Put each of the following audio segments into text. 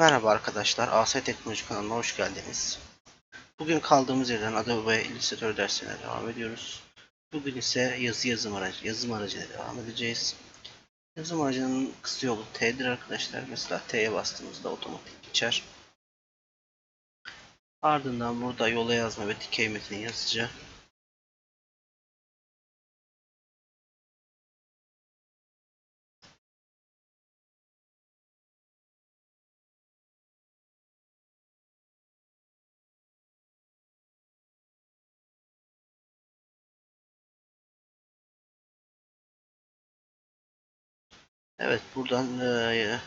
Merhaba arkadaşlar, AS Teknoloji kanalına hoş geldiniz. Bugün kaldığımız yerden Adobe Illustrator dersine devam ediyoruz. Bugün ise yazı yazım aracı, yazım aracıyla devam edeceğiz. Yazım aracının kısa yolu T'dir arkadaşlar. Mesela T'ye bastığımızda otomatik geçer. Ardından burada yola yazma ve dikey metin yazıcı. Evet buradan eee,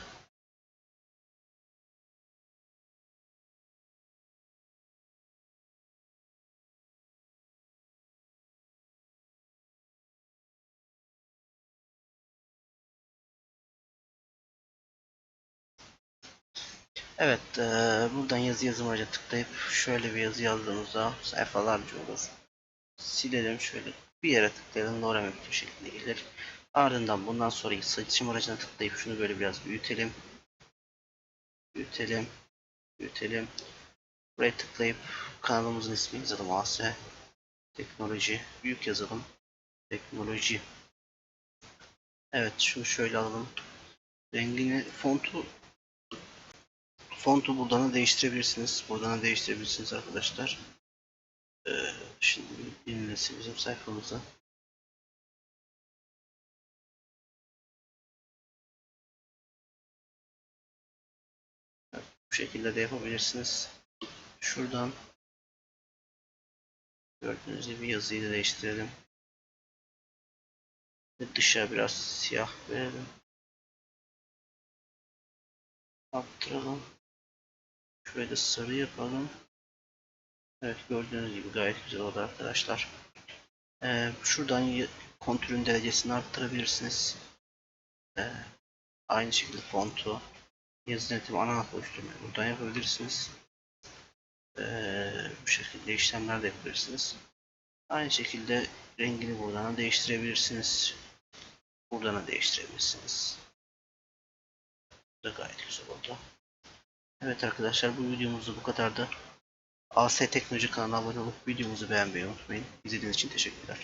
Evet, eee, buradan yazı yazım aracına tıklayıp şöyle bir yazı yazdığımızda sayfalarca olur. Silelim şöyle bir yere tıklayalım Nora Mektup şeklinde gelir. Ardından bundan sonraki seçim aracına tıklayıp şunu böyle biraz büyütelim. Büyütelim. Büyütelim. Buraya tıklayıp kanalımızın ismini yazalım AS Teknoloji. Büyük yazalım. Teknoloji. Evet şunu şöyle alalım. Rengini, fontu fontu buradan da değiştirebilirsiniz. Buradan da değiştirebilirsiniz arkadaşlar. Ee, şimdi yenilesi bizim sayfamıza. Bu şekilde de yapabilirsiniz. Şuradan gördüğünüz gibi yazıyı da değiştirelim. Ve dışa biraz siyah verelim. Arttıralım. Şurayı da sarı yapalım. Evet gördüğünüz gibi gayet güzel oldu arkadaşlar. Ee, şuradan kontürün derecesini arttırabilirsiniz. Ee, aynı şekilde fontu, yazı yönetimi ana hat oluşturmayı buradan yapabilirsiniz. Ee, bu şekilde işlemler de yapabilirsiniz. Aynı şekilde rengini buradan da değiştirebilirsiniz. Buradan da değiştirebilirsiniz. Bu da gayet güzel oldu. Evet arkadaşlar bu videomuz da bu kadardı. AS Teknoloji kanalına abone olup videomuzu beğenmeyi unutmayın. İzlediğiniz için teşekkürler.